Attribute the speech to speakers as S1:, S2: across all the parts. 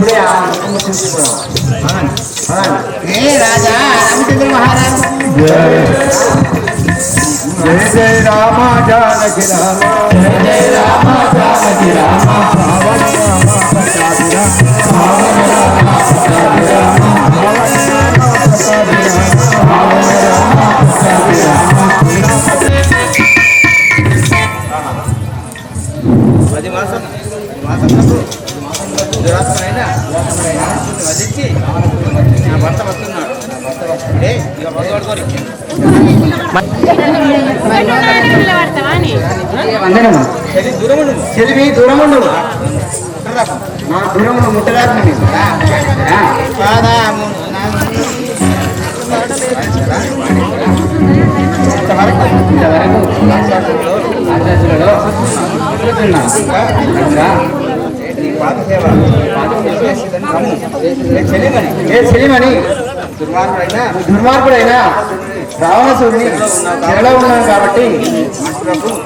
S1: ఇప్పుడే ఆ ముఖము చూసిపోదాం పదండి, పదండి.
S2: ఏ రాజా రామచంద్ర మహారాజు
S1: జయ జయ రామ జానకి రామ జయ జయ రామ జానకి రామ పావన రామ ప్రతాపి రామ పావన రామ ప్రతాపి రామ పావన రామ ప్రతాపి రామ పావన రామ ప్రతాపి రామ
S2: పది మాసం మాసం
S1: చెలివి దూరముండు. దూరమును
S2: సేవ ఏ
S1: చెలిమణి
S2: దుర్మార్గుడైనా?
S1: దుర్మార్గుడైన? రావణసుడిని చెరలో ఉన్నాం కాబట్టి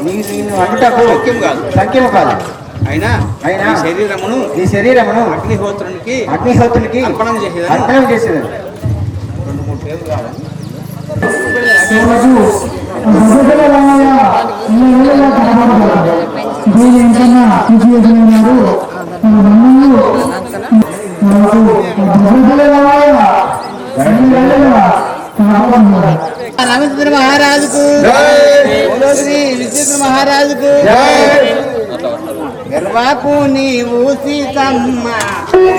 S1: నీ నిన్ను అంటకు
S2: కాదు.
S1: సత్యము కాదు.
S2: అయినా
S1: అయినా
S2: ఈ శరీరమును
S1: నీ శరీరమును
S2: అగ్నిహోత్రునికి
S1: అగ్నిహోత్రునికి
S2: అర్పణం చేసేదని?
S1: అర్పణం చేసేది
S2: రెండు మూడు పేర్లు కావాలి.
S3: రామచంద్ర మహారాజుకు బోలో శ్రీ విశ్వేశ్వర మహారాజుకు గర్వాకు నీవు సీతమ్మ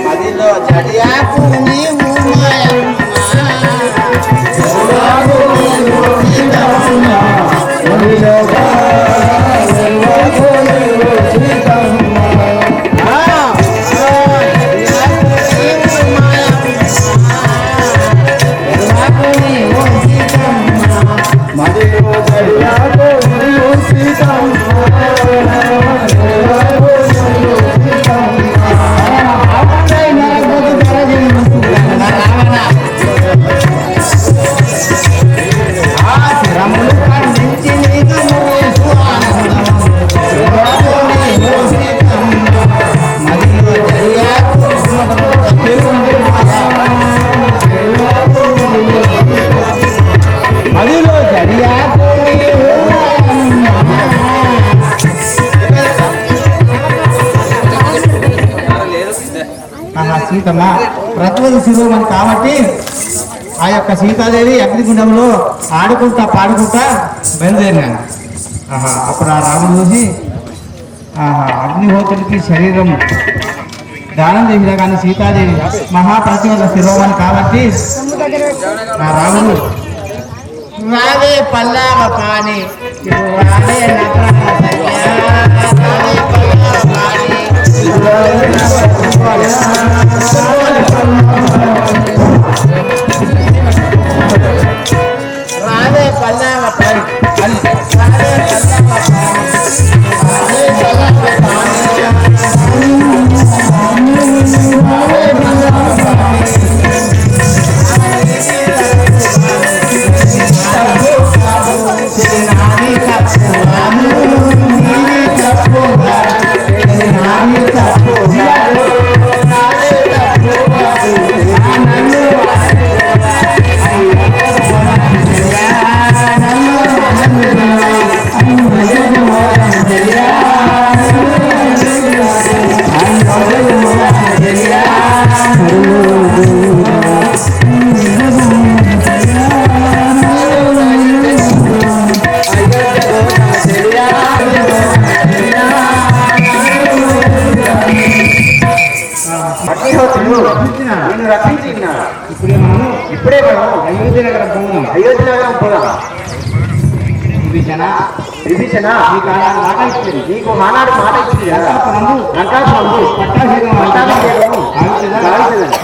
S3: మదిలో చడియాకు నీవు మాయమ్మ. ప్రతివది శిరోమణి కాబట్టి ఆ యొక్క సీతాదేవి అగ్నిగుండంలో ఆడుకుంటా పాడుకుంటా బయలుదేరినాను ఆహా అప్పుడు ఆ రాముడు చూసి ఆహా అగ్నిహోత్రుడికి శరీరం దానం చేసినా కానీ సీతాదేవి మహాప్రతిమల శిరోమణి కాబట్టి ఆ రాముడు రావే పల్లావ పాని రావే నటరాజయ్యా, రావే పల్లావ పాని రావే
S1: నగరం పోదాం అయోధ్య నగరం పోదాం. విభీషణ. విభీషణ నీకు ఆనాడు మాట ఇచ్చింది. నీకు ఆనాడు మాట ఇచ్చింది కదా? లంకాపురంలో పట్టాభిషేకం.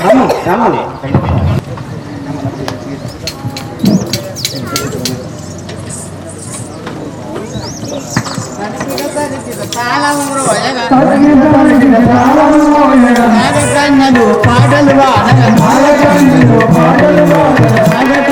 S1: రమ్ము రమ్ము.
S3: పాటలు పాటలు పాటలు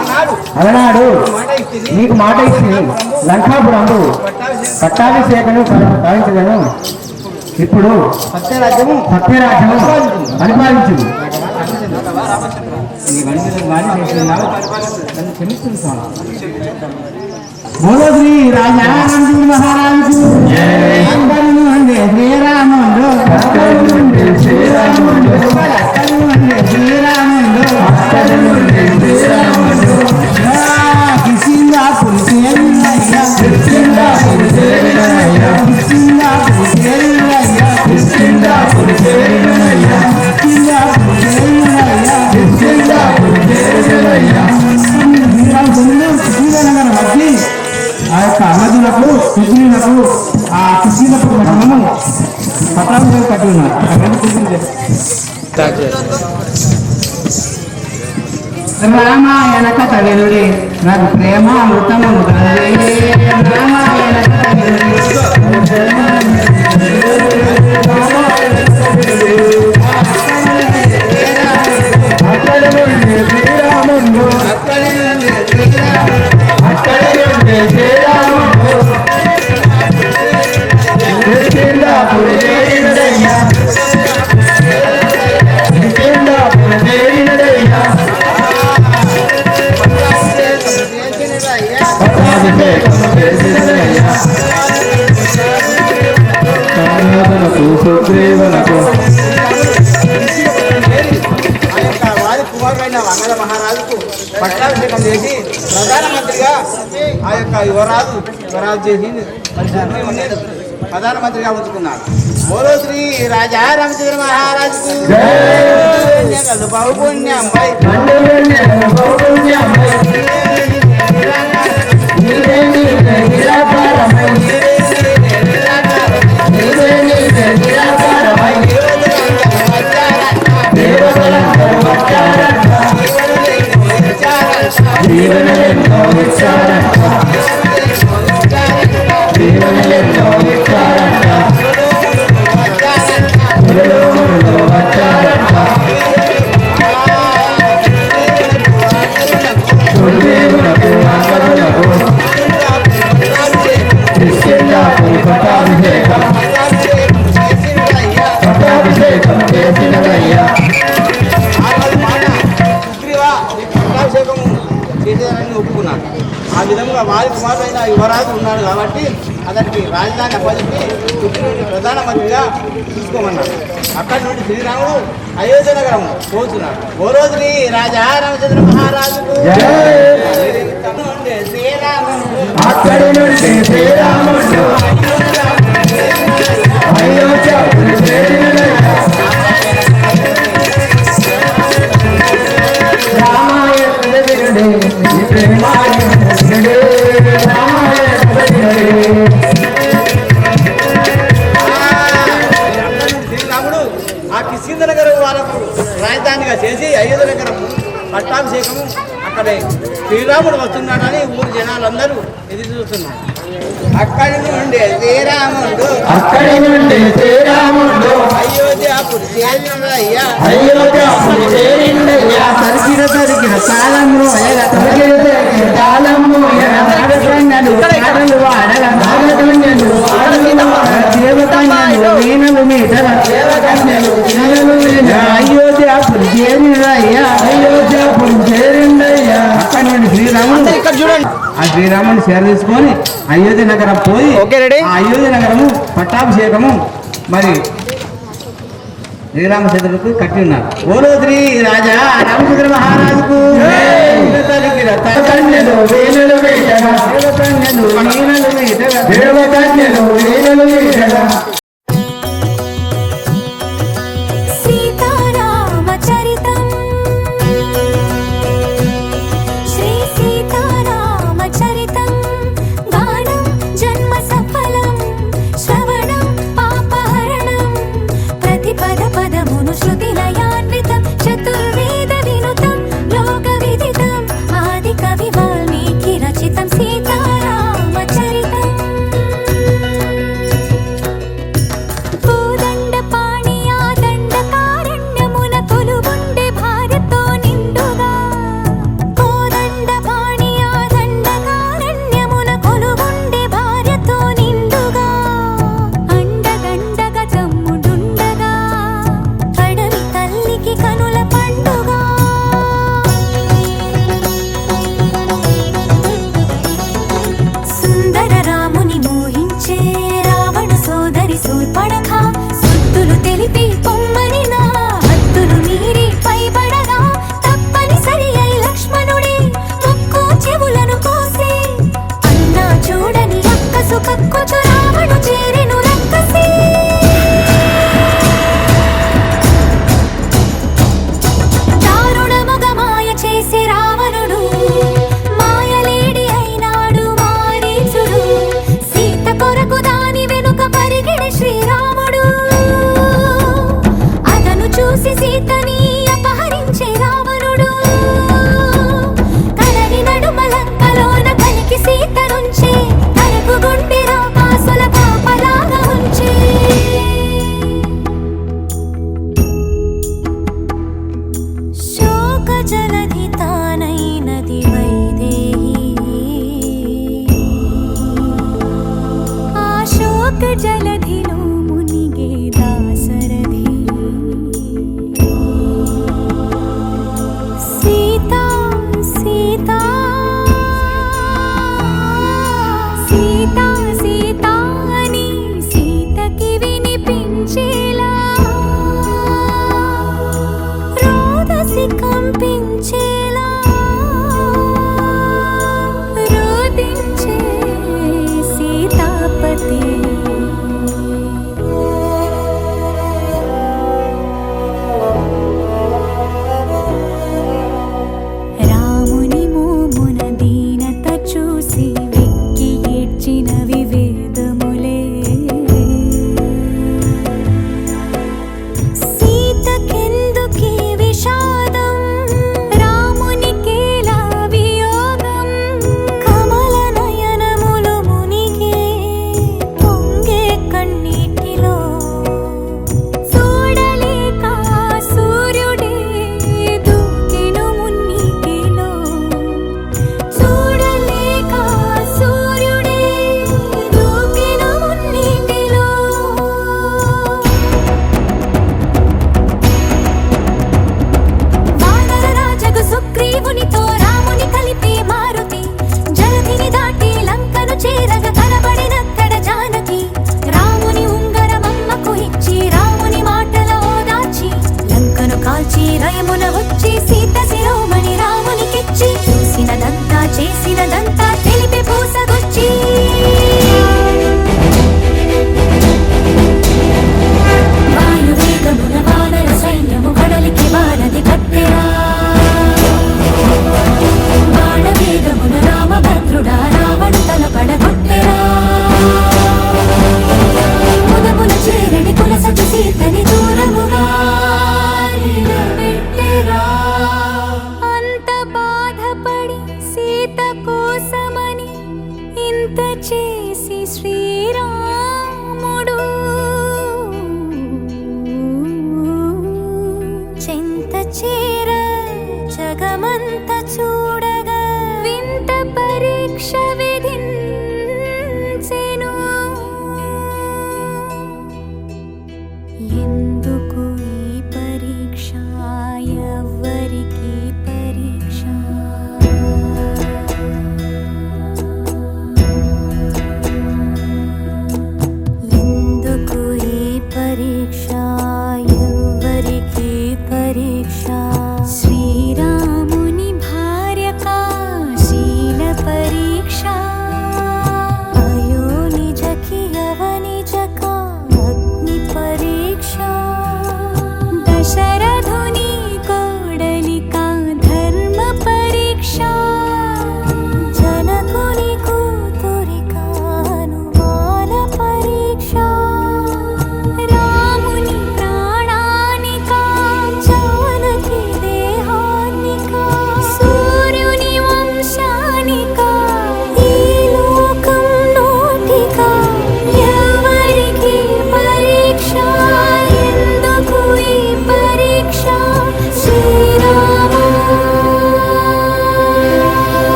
S3: అలనాడు
S1: అలనాడు
S3: మాట ఇచ్చింది
S1: నీకు మాట ఇచ్చి లంకాపురంలో
S3: పట్టాభిషేకం
S1: పట్టాభిషేకను పాలించలను ఇప్పుడు
S3: సత్యరాజ్యము
S1: సత్యరాజ్యము పరిపాలించింది. బోలో శ్రీ మహారాజు. శ్రీరాముడు. శ్రీరాముడు. శ్రీరాముడు. ఆ యొక్క అన్నదులకు కృష్ణులకు ఆ కృష్ణులకు మనము పటాలు కట్టి ఉన్నారు అక్కడ కృష్ణుడు రామాయణ కథ వినుడి నాకు ప్రేమ అమృతము రామాయణ కథ వినుడి
S3: ఆ యొక్క యువరాజు యువరాజు చేసి మరి సుగ్రీవుని ప్రధానమంత్రిగా ఉంచుకున్నారు బోలో శ్రీ రాజా రామచంద్ర మహారాజుకు బాహుపుణ్యం విధంగా వారి కుమారుడైన యువరాజు ఉన్నాడు కాబట్టి అతనికి రాజధాని అప్పచెప్పి సుగ్రీవుని ప్రధానమంత్రిగా చూసుకోమన్నాడు. అక్కడి నుండి శ్రీరాముడు అయోధ్య నగరం పోతున్నాడు ఓ రోజు రాజా రామచంద్ర మహారాజుకు శ్రీరాముడు.
S1: అక్కడి నుండి శ్రీరాముడు రామాయ ప్రేమాయ
S3: శ్రీరాముడు వస్తున్నాడని ఊరి జనాలందరూ ఎదురు చూస్తున్నారు. అక్కడి నుండి శ్రీరాముడు.
S1: అక్కడి నుండి శ్రీరాముడు
S3: అయోధ్యపుడు చేరినయ్యా
S1: అయోధ్య చేరిందయ్యా
S4: తరికిన తరికిన కాలంలో
S1: తరిగిన తరిగిన కాలము
S4: నాగకన్యలు పాటలు వాడగ
S1: నాగకన్యలు ఆడవిన
S4: దేవకన్యలు వీణలు మీటల
S1: దేవకన్యలు జ్ఞానలు
S4: శ్రీరాముని సేర తీసుకొని అయోధ్య నగరం పోయి
S3: ఓకే, రెడీ?
S4: ఆ అయోధ్య నగరము పట్టాభిషేకము మరి శ్రీరామచంద్రుడికి కట్టి ఉన్నారు. ఓలో శ్రీ రాజా రామచంద్ర మహారాజుకు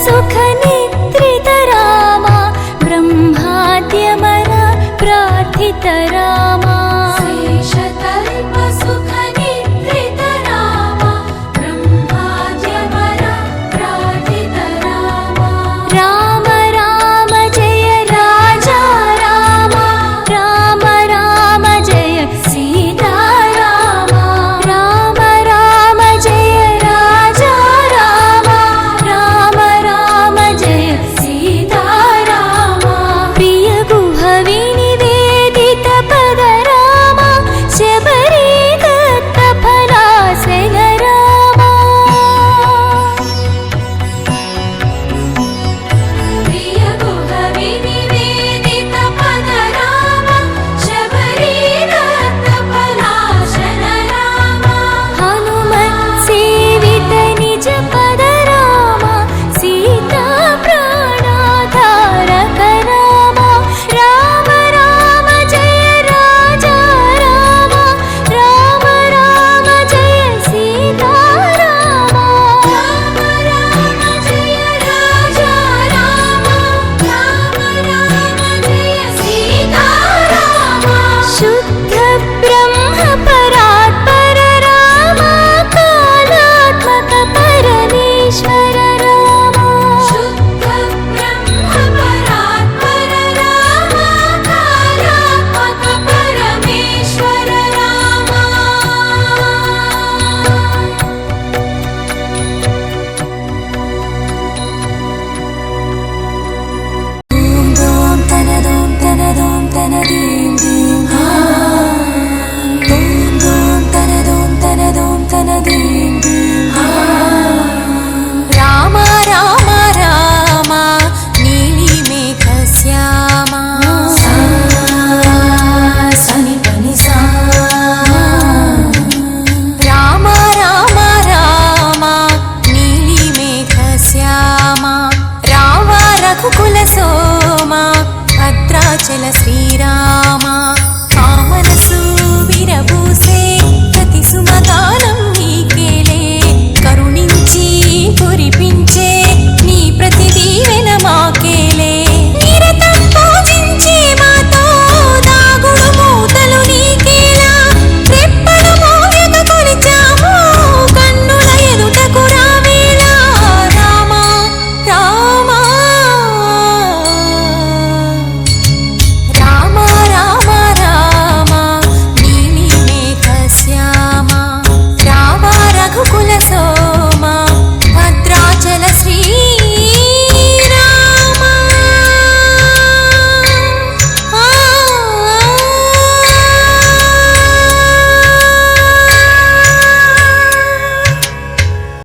S4: क्लेशतल्पसुखनिद्रित